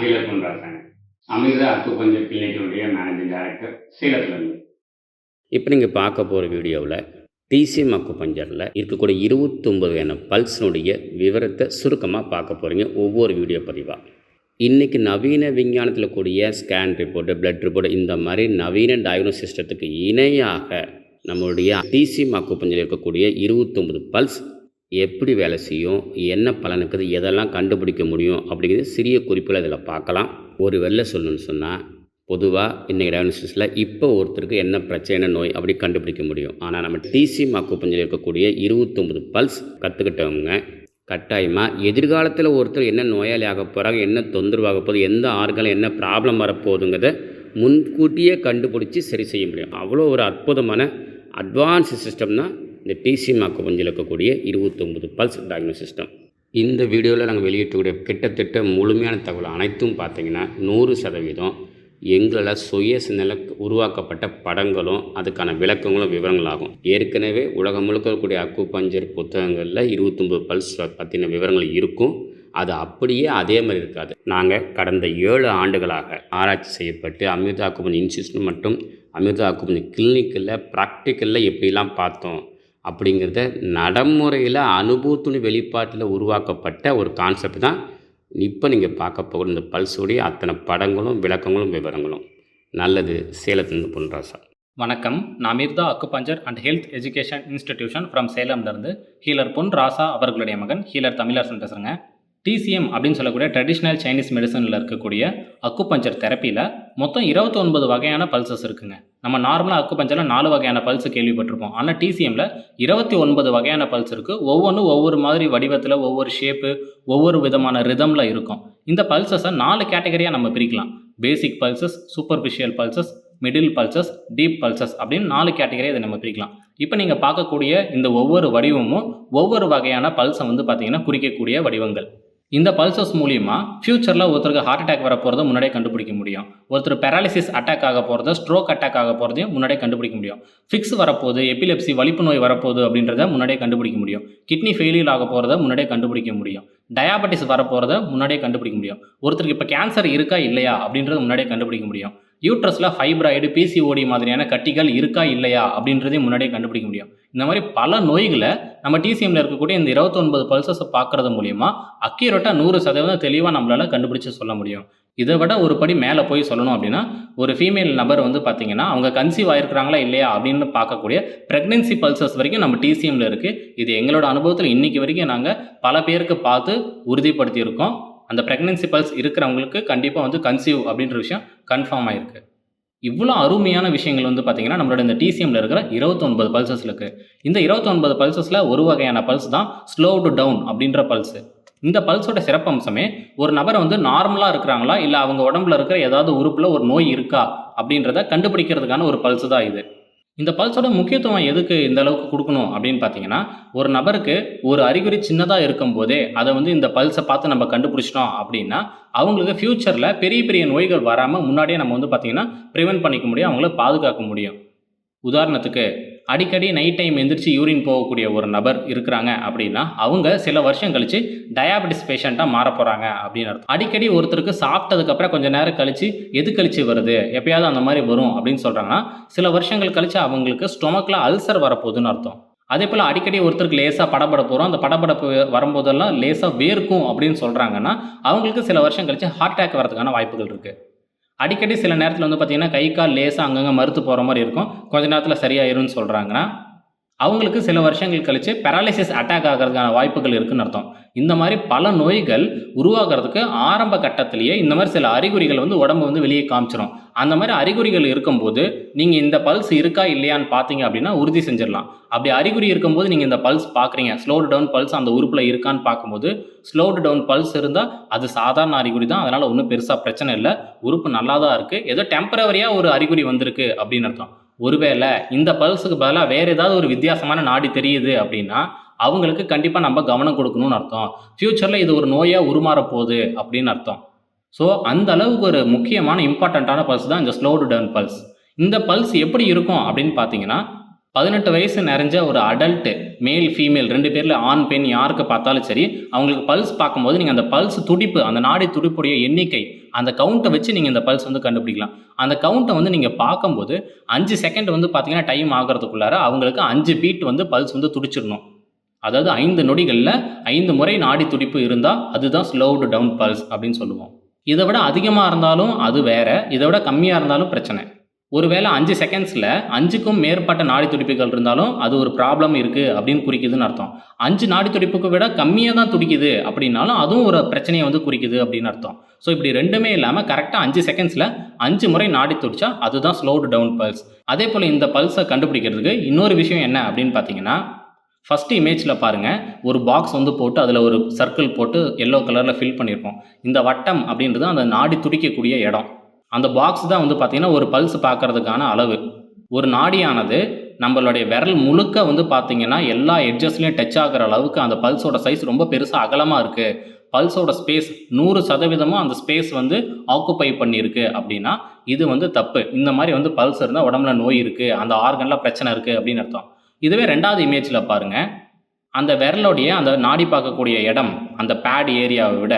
Healer பண்ணுறாங்க Amrita acupuncture கிளினிக்கினுடைய managing director சேலத்துலேருந்து இப்போ நீங்கள் பார்க்க போகிற வீடியோவில் டிசிஎம் அக்குபஞ்சரில் இருக்கக்கூடிய இருபத்தொம்பது என பல்ஸினுடைய விவரத்தை சுருக்கமாக பார்க்க போகிறீங்க ஒவ்வொரு வீடியோ பதிவாக இன்றைக்கி நவீன விஞ்ஞானத்தில் கூடிய ஸ்கேன் ரிப்போர்ட்டு பிளட் ரிப்போர்ட் இந்த மாதிரி நவீன டயக்னோஸ் சிஸ்டத்துக்கு இணையாக நம்மளுடைய டிசி மாக்கு பஞ்சரில் இருக்கக்கூடிய இருபத்தொம்பது பல்ஸ் எப்படி வேலை செய்யும் என்ன பலனுக்குது எதெல்லாம் கண்டுபிடிக்க முடியும் அப்படிங்கிறது சிறிய குறிப்பில் இதில் பார்க்கலாம். ஒரு வெளில சொல்லணும்னு சொன்னால் பொதுவாக இன்றைக்கி டயக்னோசிஸில் இப்போ ஒருத்தருக்கு என்ன பிரச்சனை நோய் அப்படி கண்டுபிடிக்க முடியும். ஆனால் நம்ம டிசி மாக்குப்பஞ்சில் இருக்கக்கூடிய இருபத்தொம்பது பல்ஸ் கற்றுக்கிட்டவங்க கட்டாயமாக எதிர்காலத்தில் ஒருத்தர் என்ன நோயாளி ஆக போகிறாங்க என்ன தொந்தரவாக போகுது எந்த ஆறுகள் என்ன ப்ராப்ளம் வரப்போகுதுங்கிறத முன்கூட்டியே கண்டுபிடிச்சி சரி செய்ய முடியும். அவ்வளோ ஒரு அற்புதமான அட்வான்ஸ் சிஸ்டம் தான் இந்த டிசி மாக்குப்பஞ்சில் இருக்கக்கூடிய இருபத்தொம்பது பல்ஸ் டயக்னோஸ் சிஸ்டம் இந்த வீடியோவில் நாங்கள் வெளியிட்டக்கூடிய கிட்டத்தட்ட முழுமையான தகவல் அனைத்தும் பார்த்தீங்கன்னா நூறு சதவீதம் எங்களால் சுய சிந்தனை உருவாக்கப்பட்ட படங்களும் அதுக்கான விளக்கங்களும் விவரங்களாகும். ஏற்கனவே உலகம் முழுக்க இருக்கக்கூடிய அக்குபஞ்சர் புத்தகங்களில் இருபத்தொம்பது பல்ஸ் பற்றின விவரங்கள் இருக்கும். அது அப்படியே அதே மாதிரி இருக்காது. நாங்கள் கடந்த ஏழு ஆண்டுகளாக ஆராய்ச்சி செய்யப்பட்டு அமிர்தா குமன் இன்ஸ்டியூஷன் மற்றும் அமிர்தா குமன் கிளினிக்கில் ப்ராக்டிக்கலில் எப்படிலாம் பார்த்தோம்? அப்படிங்கிறத நடைமுறையில் அனுபவத்துணி வெளிப்பாட்டில் உருவாக்கப்பட்ட ஒரு கான்செப்ட் தான் இப்போ நீங்கள் பார்க்க போகிற இந்த பல்ஸுடைய அத்தனை படங்களும் விளக்கங்களும் விவரங்களும். நல்லது. சேலத்துலேருந்து பொன்ராசா. வணக்கம். நான் Amrita acupuncture and health education institution from சேலம்லேருந்து healer Pon Rasa அவர்களுடைய மகன். ஹீலர் தமிழரசன் பேசுகிறேங்க டிசிஎம் அப்படின்னு சொல்லக்கூடிய ட்ரெடிஷ்னல் சைனீஸ் மெடிசனில் இருக்கக்கூடிய அக்குபஞ்சர் தெரப்பியில் மொத்தம் இருபத்தொன்பது வகையான பல்சஸ் இருக்குங்க. நம்ம நார்மலாக அக்குபஞ்சரில் நாலு வகையான பல்ஸ் கேள்விப்பட்டிருப்போம். ஆனால் டிசிஎம்மில் இருபத்தி ஒன்பது வகையான பல்ஸ் இருக்குது ஒவ்வொன்றும் ஒவ்வொரு மாதிரி வடிவத்தில் ஒவ்வொரு ஷேப்பு ஒவ்வொரு விதமான ரிதமில் இருக்கும். இந்த பல்சஸை நாலு கேட்டகரியாக நம்ம பிரிக்கலாம். Basic pulses superficial pulses middle pulses deep pulses அப்படின்னு நாலு கேட்டகரியை இதை நம்ம பிரிக்கலாம். இப்போ நீங்கள் பார்க்கக்கூடிய இந்த ஒவ்வொரு வடிவமும் ஒவ்வொரு வகையான பல்ஸை வந்து பார்த்தீங்கன்னா குறிக்கக்கூடிய வடிவங்கள். இந்த பல்சஸ் மூலிமா ஃப்யூச்சரில் ஒருத்தருக்கு ஹார்ட் அட்டாக் வர போகிறத முன்னாடியே கண்டுபிடிக்க முடியும். ஒருத்தர் பேராலிசிஸ் அட்டாக் ஆக போகிறத ஸ்ட்ரோக் அட்டாக் ஆக போகிறதையும் முன்னாடியே கண்டுபிடிக்க முடியும். ஃபிக்ஸ் வரப்போகுது எபிலெப்சி வலிப்பு நோய் வரப்போகுது அப்படின்றத முன்னாடியே கண்டுபிடிக்க முடியும். கிட்னி ஃபெயிலியர் ஆக போகிறத முன்னாடியே கண்டுபிடிக்க முடியும். டயாபெட்டிஸ் வரப்போகிறத முன்னாடியே கண்டுபிடிக்க முடியும். ஒருத்தருக்கு இப்போ கேன்சர் இருக்கா இல்லையா அப்படின்றத முன்னாடியே கண்டுபிடிக்க முடியும். யூட்ரஸில் ஃபைப்ராய்டு பிசிஓடி மாதிரியான கட்டிகள் இருக்கா இல்லையா அப்படின்றதையும் முன்னாடியே கண்டுபிடிக்க முடியும். இந்த மாதிரி பல நோய்களை நம்ம டிசிஎம்ல இருக்கக்கூடிய இந்த இருபத்தொன்பது பல்சஸை பார்க்கறது மூலியமா அக்யூரேட்டாக நூறு சதவீதம் தெளிவாக நம்மளால் கண்டுபிடிச்சு சொல்ல முடியும். இதை விட ஒரு படி மேலே போய் சொல்லணும் அப்படின்னா ஒரு ஃபீமேல் நபர் வந்து பார்த்தீங்கன்னா அவங்க கன்சீவ் ஆயிருக்கிறாங்களா இல்லையா அப்படின்னு பார்க்கக்கூடிய ப்ரெக்னென்சி பல்சஸ் வரைக்கும் நம்ம டிசிஎம்ல இருக்குது இது எங்களோட அனுபவத்தில் இன்னைக்கு வரைக்கும் நாங்கள் பல பேருக்கு பார்த்து உறுதிப்படுத்தியிருக்கோம். அந்த ப்ரெக்னென்சி பல்ஸ் இருக்கிறவங்களுக்கு கண்டிப்பாக வந்து கன்சீவ் அப்படின்ற விஷயம் கன்ஃபார்ம் ஆயிருக்கு. இவ்வளோ அருமையான விஷயங்கள் வந்து பார்த்தீங்கன்னா நம்மளோட இந்த டிசிஎம்ல இருக்கிற இருபத்தொன்பது பல்சஸ் இருக்கு. இந்த இருபத்தொன்பது பல்சஸில் ஒரு வகையான பல்ஸ் தான் ஸ்லோ டு டவுன் அப்படின்ற பல்ஸு இந்த பல்ஸோட சிறப்பம்சமே ஒரு நபரை வந்து நார்மலாக இருக்கிறாங்களா இல்லை அவங்க உடம்புல இருக்கிற ஏதாவது உறுப்பில் ஒரு நோய் இருக்கா அப்படின்றத கண்டுபிடிக்கிறதுக்கான ஒரு பல்ஸ் தான் இது. இந்த பல்ஸோட முக்கியத்துவம் எதுக்கு இந்த அளவுக்கு கொடுக்கணும் அப்படின்னு பார்த்தீங்கன்னா ஒரு நபருக்கு ஒரு அறிகுறி சின்னதாக இருக்கும்போதே அதை வந்து இந்த பல்ஸை பார்த்து நம்ம கண்டுபிடிச்சிட்டோம் அப்படின்னா அவங்களுக்கு ஃப்யூச்சரில் பெரிய பெரிய நோய்கள் வராமல் முன்னாடியே நம்ம வந்து பார்த்தீங்கன்னா ப்ரிவென்ட் பண்ணிக்க முடியும் அவங்கள பாதுகாக்க முடியும். உதாரணத்துக்கு அடிக்கடி நைட் டைம் எந்திரிச்சு யூரின் போகக்கூடிய ஒரு நபர் இருக்கிறாங்க அப்படின்னா அவங்க சில வருஷம் கழிச்சு டயாபெட்டிஸ் பேஷண்ட்டாக மாற போகிறாங்க அப்படின்னு அர்த்தம். அடிக்கடி ஒருத்தருக்கு சாப்பிட்டதுக்கப்புறம் கொஞ்சம் நேரம் கழிச்சு எது கழிச்சு வருது? எப்பயாவது அந்த மாதிரி வரும் அப்படின்னு சொல்கிறாங்கன்னா சில வருஷங்கள் கழிச்சு அவங்களுக்கு ஸ்டொமக்கில் அல்சர் வரப்போகுதுன்னு அர்த்தம். அதே போல் அடிக்கடி ஒருத்தருக்கு லேசாக படபட போகிறோம் அந்த படபடப்பு வரும்போதெல்லாம் லேசாக வேர்க்கும் அப்படின்னு சொல்கிறாங்கன்னா அவங்களுக்கு சில வருஷம் கழிச்சு ஹார்ட் அட்டாக் வரதுக்கான வாய்ப்புகள் இருக்குது அடிக்கடி சில நேரத்தில் வந்து பார்த்திங்கன்னா கை கால் லேசாக அங்கங்கே மறுத்து போகிற மாதிரி இருக்கும். கொஞ்ச நேரத்தில் சரியாயிரும்னு சொல்கிறாங்கன்னா அவங்களுக்கு சில வருஷங்கள் கழித்து பேராலிசிஸ் அட்டாக் ஆகிறதுக்கான வாய்ப்புகள் இருக்குன்னு அர்த்தம். இந்த மாதிரி பல நோய்கள் உருவாகிறதுக்கு ஆரம்ப கட்டத்திலேயே இந்த மாதிரி சில அறிகுறிகள் வந்து உடம்பு வந்து வெளியே காமிச்சிடும் அந்த மாதிரி அறிகுறிகள் இருக்கும்போது நீங்கள் இந்த பல்ஸ் இருக்கா இல்லையான்னு பார்த்தீங்க அப்படின்னா உறுதி செஞ்சிடலாம். அப்படி அறிகுறி இருக்கும்போது நீங்கள் இந்த பல்ஸ் பார்க்குறீங்க ஸ்லோடு டவுன் பல்ஸ் அந்த உறுப்பில் இருக்கான்னு பார்க்கும்போது ஸ்லோடு டவுன் பல்ஸ் இருந்தால் அது சாதாரண அறிகுறி தான். அதனால் ஒன்றும் பெருசாக பிரச்சனை இல்லை. உறுப்பு நல்லா தான் இருக்குது ஏதோ டெம்பரவரியாக ஒரு அறிகுறி வந்திருக்கு அப்படின்னு அர்த்தம். ஒருவேளை இந்த பல்ஸுக்கு பதிலாக வேறு ஏதாவது ஒரு வித்தியாசமான நாடி தெரியுது அப்படின்னா அவங்களுக்கு கண்டிப்பாக நம்ம கவனம் கொடுக்கணும்னு அர்த்தம். ஃப்யூச்சரில் இது ஒரு நோயாக உருமாற போகுது அப்படின்னு அர்த்தம். ஸோ அந்த அளவுக்கு ஒரு முக்கியமான இம்பார்ட்டண்ட்டான பல்ஸ் தான் இந்த ஸ்லோடு டவுன் பல்ஸ் இந்த பல்ஸ் எப்படி இருக்கும் அப்படின்னு பார்த்தீங்கன்னா பதினெட்டு வயசு நிறைஞ்ச ஒரு அடல்ட்டு மேல் ஃபீமேல் ரெண்டு பேரில் ஆண் பெண் யாருக்கு பார்த்தாலும் சரி அவங்களுக்கு பல்ஸ் பார்க்கும்போது நீங்கள் அந்த பல்ஸ் துடிப்பு அந்த நாடி துடிப்புடைய எண்ணிக்கை அந்த கவுண்ட்டை வச்சு நீங்கள் இந்த பல்ஸ் வந்து கண்டுபிடிக்கலாம். அந்த கவுண்ட்டை வந்து நீங்கள் பார்க்கும்போது அஞ்சு செகண்ட் வந்து பார்த்தீங்கன்னா டைம் ஆகிறதுக்குள்ளார அவங்களுக்கு அஞ்சு பீட் வந்து பல்ஸ் வந்து துடிச்சிடணும். அதாவது ஐந்து நொடிகளில் ஐந்து முறை நாடி துடிப்பு இருந்தால் அதுதான் ஸ்லோடு டவுன் பல்ஸ் அப்படின்னு சொல்லுவோம். இதை விட அதிகமாக இருந்தாலும் அது வேற இதை விட கம்மியாக இருந்தாலும் பிரச்சனை. ஒருவேளை அஞ்சு செகண்ட்ஸில் அஞ்சுக்கும் மேற்பட்ட நாடி துடிப்புகள் இருந்தாலும் அது ஒரு ப்ராப்ளம் இருக்குது அப்படின்னு குறிக்குதுன்னு அர்த்தம். அஞ்சு நாடி துடிப்புக்கு விட கம்மியாக தான் துடிக்குது அப்படின்னாலும் அதுவும் ஒரு பிரச்சனையை வந்து குறிக்குது அப்படின்னு அர்த்தம். ஸோ இப்படி ரெண்டுமே இல்லாமல் கரெக்டாக அஞ்சு செகண்ட்ஸில் அஞ்சு முறை நாடி துடிச்சா அதுதான் ஸ்லோடு டவுன் பல்ஸ் அதே போல் இந்த பல்ஸை கண்டுபிடிக்கிறதுக்கு இன்னொரு விஷயம் என்ன அப்படின்னு பார்த்தீங்கன்னா ஃபஸ்ட்டு இமேஜில் பாருங்கள் ஒரு பாக்ஸ் வந்து போட்டு அதில் ஒரு சர்க்கிள் போட்டு எல்லோ கலரில் ஃபில் பண்ணியிருப்போம். இந்த வட்டம் அப்படின்றது அந்த நாடி துடிக்கக்கூடிய இடம். அந்த பாக்ஸ் தான் வந்து பார்த்திங்கன்னா ஒரு பல்ஸ் பார்க்கறதுக்கான அளவு. ஒரு நாடியானது நம்மளுடைய விரல் முழுக்க வந்து பார்த்தீங்கன்னா எல்லா எட்ஜஸ்லையும் டச் ஆகிற அளவுக்கு அந்த பல்ஸோட சைஸ் ரொம்ப பெருசாக அகலமாக இருக்குது பல்ஸோட ஸ்பேஸ் நூறு சதவீதமும் அந்த ஸ்பேஸ் வந்து ஆக்குப்பை பண்ணியிருக்கு அப்படின்னா இது வந்து தப்பு. இந்த மாதிரி வந்து பல்ஸ் இருந்தால் உடம்புல நோய் இருக்குது அந்த ஆர்கனில் பிரச்சனை இருக்குது அப்படின்னு அர்த்தம். இதுவே ரெண்டாவது இமேஜில் பாருங்கள் அந்த விரலுடைய அந்த நாடி பார்க்கக்கூடிய இடம் அந்த பேட் ஏரியாவை விட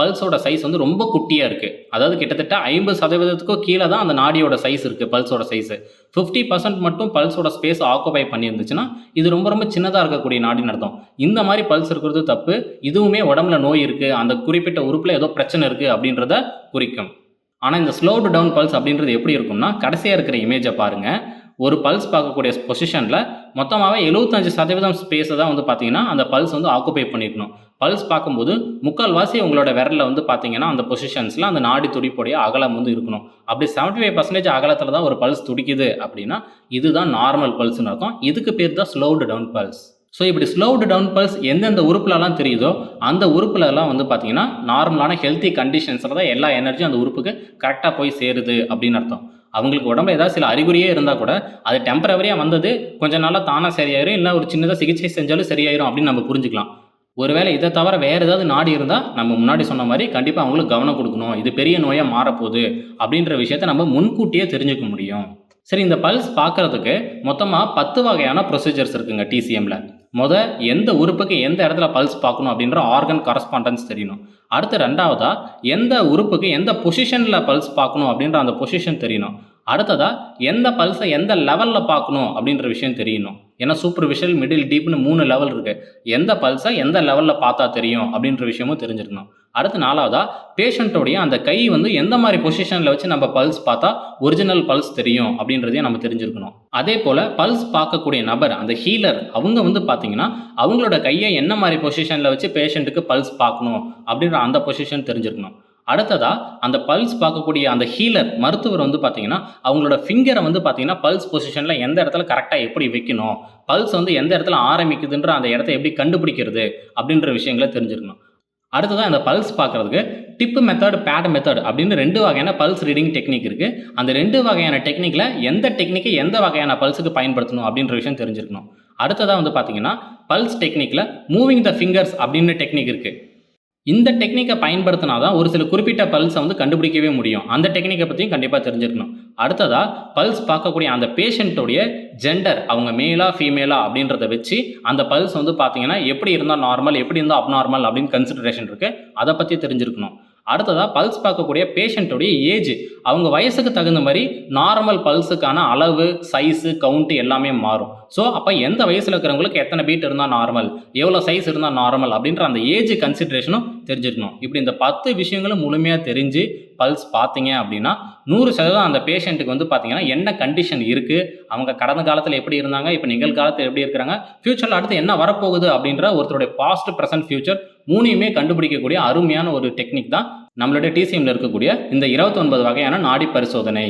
பல்ஸோட சைஸ் வந்து ரொம்ப குட்டியாக இருக்குது அதாவது கிட்டத்தட்ட ஐம்பது சதவீதத்துக்கும் கீழே தான் அந்த நாடியோட சைஸ் இருக்குது பல்ஸோட சைஸு ஃபிஃப்டி பர்சன்ட் மட்டும் பல்ஸோட ஸ்பேஸ் ஆக்குபை பண்ணியிருந்துச்சுன்னா இது ரொம்ப ரொம்ப சின்னதாக இருக்கக்கூடிய நாடின்னு அர்த்தம். இந்த மாதிரி பல்ஸ் இருக்கிறது தப்பு. இதுவுமே உடம்புல நோய் இருக்குது அந்த குறிப்பிட்ட உறுப்பில் ஏதோ பிரச்சனை இருக்குது அப்படின்றத குறிக்கும். ஆனால் இந்த ஸ்லோடு டவுன் பல்ஸ் அப்படின்றது எப்படி இருக்கும்னா கடைசியாக இருக்கிற இமேஜை பாருங்கள் ஒரு பல்ஸ் பார்க்கக்கூடிய பொசிஷனில் மொத்தமாகவே எழுபத்தஞ்சு சதவீதம் ஸ்பேஸை தான் வந்து பார்த்தீங்கன்னா அந்த பல்ஸ் வந்து ஆக்குபை பண்ணியிருக்கணும் பல்ஸ் பார்க்கும்போது முக்கால்வாசி உங்களோட விரலில் வந்து பார்த்தீங்கன்னா அந்த பொசிஷன்ஸில் அந்த நாடி துடிப்புடைய அகலம் வந்து இருக்கணும். அப்படி செவன்ட்டி ஃபைவ் பர்சன்டேஜ் அகலத்தில் தான் ஒரு பல்ஸ் துடிக்குது அப்படின்னா இதுதான் நார்மல் பல்ஸ்னு அர்த்தம். இதுக்கு பேர் தான் ஸ்லோடு டவுன் பல்ஸ். ஸோ இப்படி ஸ்லோடு டவுன் பல்ஸ் எந்தெந்த உறுப்புலலாம் தெரியுதோ அந்த உறுப்புலலாம் வந்து பார்த்தீங்கன்னா நார்மலான ஹெல்த்தி கண்டிஷன்ஸில் தான் எல்லா எனர்ஜியும் அந்த உறுப்புக்கு கரெக்டாக போய் சேருது அப்படின்னு அர்த்தம். அவங்களுக்கு உடம்புல ஏதாவது சில அறிகுறியே இருந்தால் கூட அது டெம்பரவரியாக வந்தது கொஞ்ச நாளாக தானாக சரியாயிரும் இல்லை ஒரு சின்னதாக சிகிச்சை செஞ்சாலும் சரியாயிரும் அப்படின்னு நம்ம புரிஞ்சுக்கலாம். ஒருவேளை இதை தவிர வேறு ஏதாவது நாடி இருந்தால் நம்ம முன்னாடி சொன்ன மாதிரி கண்டிப்பாக அவங்களுக்கு கவனம் கொடுக்கணும். இது பெரிய நோயாக மாறப்போகுது அப்படின்ற விஷயத்த நம்ம முன்கூட்டியே தெரிஞ்சுக்க முடியும். சரி இந்த பல்ஸ் பார்க்கறதுக்கு மொத்தமாக பத்து வகையான ப்ரொசீஜர்ஸ் இருக்குங்க டிசிஎம்ல மொதல் எந்த உறுப்புக்கு எந்த இடத்துல பல்ஸ் பார்க்கணும் அப்படின்ற ஆர்கன் கரஸ்பாண்டன்ஸ் தெரியணும். அடுத்து ரெண்டாவதாக எந்த உறுப்புக்கு எந்த பொசிஷனில் பல்ஸ் பார்க்கணும் அப்படின்ற அந்த பொசிஷன் தெரியணும். அடுத்ததாக எந்த பல்ஸை எந்த லெவலில் பார்க்கணும் அப்படின்ற விஷயம் தெரியணும். ஏன்னா சூப்பர்ஃபிஷியல் மிடில் டீப்னு மூணு லெவல் இருக்குது எந்த பல்ஸை எந்த லெவலில் பார்த்தா தெரியும் அப்படின்ற விஷயமும் தெரிஞ்சிருக்கணும். அடுத்து நாலாவதா பேஷண்ட்டோடைய அந்த கை வந்து எந்த மாதிரி பொசிஷனில் வச்சு நம்ம பல்ஸ் பார்த்தா ஒரிஜினல் பல்ஸ் தெரியும் அப்படின்றதையும் நம்ம தெரிஞ்சிருக்கணும். அதே போல் பல்ஸ் பார்க்கக்கூடிய நபர் அந்த ஹீலர் அவங்க வந்து பார்த்தீங்கன்னா அவங்களோட கையை என்ன மாதிரி பொசிஷனில் வச்சு பேஷண்ட்டுக்கு பல்ஸ் பார்க்கணும் அப்படின்ற அந்த பொசிஷன் தெரிஞ்சிருக்கணும். அடுத்ததா அந்த பல்ஸ் பார்க்கக்கூடிய அந்த ஹீலர் மருத்துவர் வந்து பார்த்தீங்கன்னா அவங்களோட ஃபிங்கரை வந்து பார்த்தீங்கன்னா பல்ஸ் பொசிஷனில் எந்த இடத்துல கரெக்டாக எப்படி வைக்கணும் பல்ஸ் வந்து எந்த இடத்துல ஆரம்பிக்குதுன்ற அந்த இடத்த எப்படி கண்டுபிடிக்கிறது அப்படின்ற விஷயங்களை தெரிஞ்சிருக்கணும் அடுத்ததாக அந்த பல்ஸ் பார்க்குறதுக்கு டிப்பு மெத்தட் பேட் மெத்தட் அப்படின்னு ரெண்டு வகையான பல்ஸ் ரீடிங் டெக்னிக் இருக்குது அந்த ரெண்டு வகையான டெக்னிக்கில் எந்த டெக்னிக்கை எந்த வகையான பல்ஸுக்கு பயன்படுத்தணும் அப்படின்ற விஷயம் தெரிஞ்சிருக்கணும் அடுத்ததாக வந்து பார்த்தீங்கன்னா பல்ஸ் டெக்னிக்கில் மூவிங் த ஃபிங்கர்ஸ் அப்படின்னு டெக்னிக் இருக்குது இந்த டெக்னிக்கை பயன்படுத்தினா தான் ஒரு சில குறிப்பிட்ட பல்ஸை வந்து கண்டுபிடிக்கவே முடியும். அந்த டெக்னிக்கை பற்றியும் கண்டிப்பாக தெரிஞ்சிருக்கணும். அடுத்ததாக பல்ஸ் பார்க்கக்கூடிய அந்த பேஷண்ட்டுடைய ஜெண்டர் அவங்க மேலா ஃபீமேலா அப்படின்றத வச்சு அந்த பல்ஸ் வந்து பார்த்தீங்கன்னா எப்படி இருந்தால் நார்மல் எப்படி இருந்தால் அப்நார்மல் அப்படின்னு கன்சிடரேஷன் இருக்குது அதை பற்றி தெரிஞ்சிருக்கணும். அடுத்ததாக பல்ஸ் பார்க்கக்கூடிய பேஷண்ட்டுடைய ஏஜ் அவங்க வயசுக்கு தகுந்த மாதிரி நார்மல் பல்ஸுக்கான அளவு சைஸு கவுண்ட்டு எல்லாமே மாறும். ஸோ அப்போ எந்த வயசில் இருக்கிறவங்களுக்கு எத்தனை பீட் இருந்தால் நார்மல் எவ்வளோ சைஸ் இருந்தால் நார்மல் அப்படின்ற அந்த ஏஜ் கன்சிடரேஷனும் தெரிஞ்சிருக்கணும் இப்படி இந்த பத்து விஷயங்களும் முழுமையாக தெரிஞ்சு பல்ஸ் பார்த்தீங்க அப்படின்னா நூறு சதவீதம் அந்த பேஷண்ட்டுக்கு வந்து பார்த்தீங்கன்னா என்ன கண்டிஷன் இருக்குது அவங்க கடந்த காலத்தில் எப்படி இருந்தாங்க? இப்போ நிகழ்காலத்தில் எப்படி இருக்கிறாங்க? ஃப்யூச்சரில் அடுத்து என்ன வரப்போகுது? அப்படின்ற ஒருத்தருடைய பாஸ்ட் ப்ரெசன்ட் ஃப்யூச்சர் மூணையுமே கண்டுபிடிக்கக்கூடிய அருமையான ஒரு டெக்னிக் தான் நம்மளுடைய டிசிஎம்ல இருக்கக்கூடிய இந்த இருபத்தொன்பது வகையான நாடி பரிசோதனை.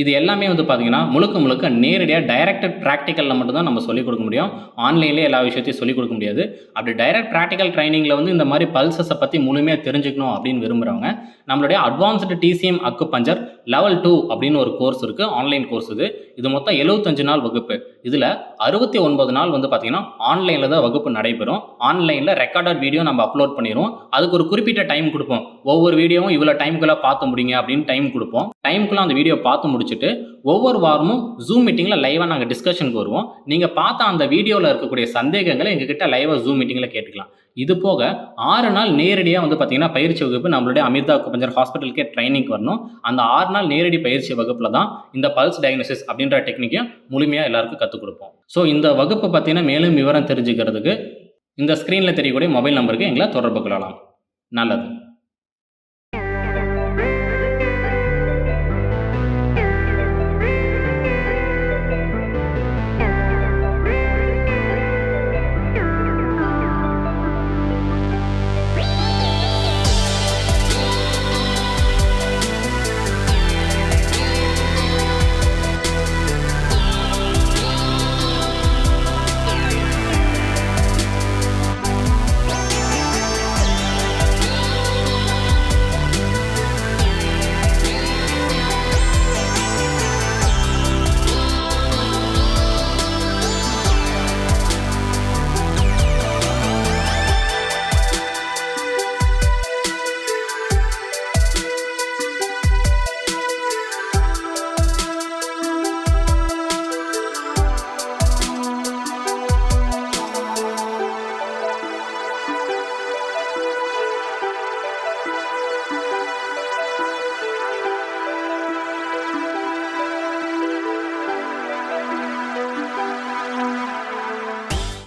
இது எல்லாமே வந்து பார்த்தீங்கன்னா முழுக்க முழுக்க நேரடியாக டைரக்டட் ப்ராக்டிக்கலில் மட்டும்தான் நம்ம சொல்லிக் கொடுக்க முடியும். ஆன்லைன்லேயே எல்லா விஷயத்தையும் சொல்லிக் கொடுக்க முடியாது. அப்படி டைரக்ட் ப்ராக்டிக்கல் ட்ரைனிங்கில் வந்து இந்த மாதிரி பல்சஸை பற்றி முழுமையாக தெரிஞ்சுக்கணும் அப்படின்னு விரும்புகிறவங்க நம்மளுடைய advanced TCM acupuncture level two அப்படின்னு ஒரு கோர்ஸ் இருக்குது ஆன்லைன் கோர்ஸ் இது. இது மொத்தம் எழுபத்தஞ்சு நாள் வகுப்பு. இதில் அறுபத்தி ஒன்பது நாள் வந்து பார்த்தீங்கன்னா ஆன்லைனில் தான் வகுப்பு நடைபெறும். ஆன்லைனில் ரெக்கார்டட் வீடியோ நம்ம அப்லோட் பண்ணிடுவோம். அதுக்கு ஒரு குறிப்பிட்ட டைம் கொடுப்போம். ஒவ்வொரு வீடியோவும் இவ்வளோ டைமுக்குள்ளே பார்த்து முடிங்க அப்படின்னு டைம் கொடுப்போம். டைமுக்குள்ளே அந்த வீடியோ பார்த்து முடிச்சுட்டு ஒவ்வொரு வாரமும் ஜூம் மீட்டிங்கில் லைவாக நாங்கள் டிஸ்கஷனுக்கு வருவோம். நீங்கள் பார்த்த அந்த வீடியோவில் இருக்கக்கூடிய சந்தேகங்களை எங்ககிட்ட லைவாக ஜூம் மீட்டிங்கில் கேட்டுக்கலாம். இது போக ஆறு நாள் நேரடியாக வந்து பார்த்தீங்கன்னா பயிற்சி வகுப்பு நம்மளுடைய அமிர்தா குப்பஞ்சர் ஹாஸ்பிட்டலுக்கே ட்ரைனிங் வரணும். அந்த ஆறு நாள் நேரடி பயிற்சி வகுப்பில் தான் இந்த பல்ஸ் டயக்னோசிஸ் அப்படின்ற டெக்னிக்கையும் முழுமையாக எல்லாருக்கும் கற்றுக் கொடுப்போம். ஸோ இந்த வகுப்பை பார்த்தீங்கன்னா மேலும் விவரம் தெரிஞ்சுக்கிறதுக்கு இந்த ஸ்க்ரீனில் தெரியக்கூடிய மொபைல் நம்பருக்கு எங்களை தொடர்பு கொள்ளலாம். நல்லது.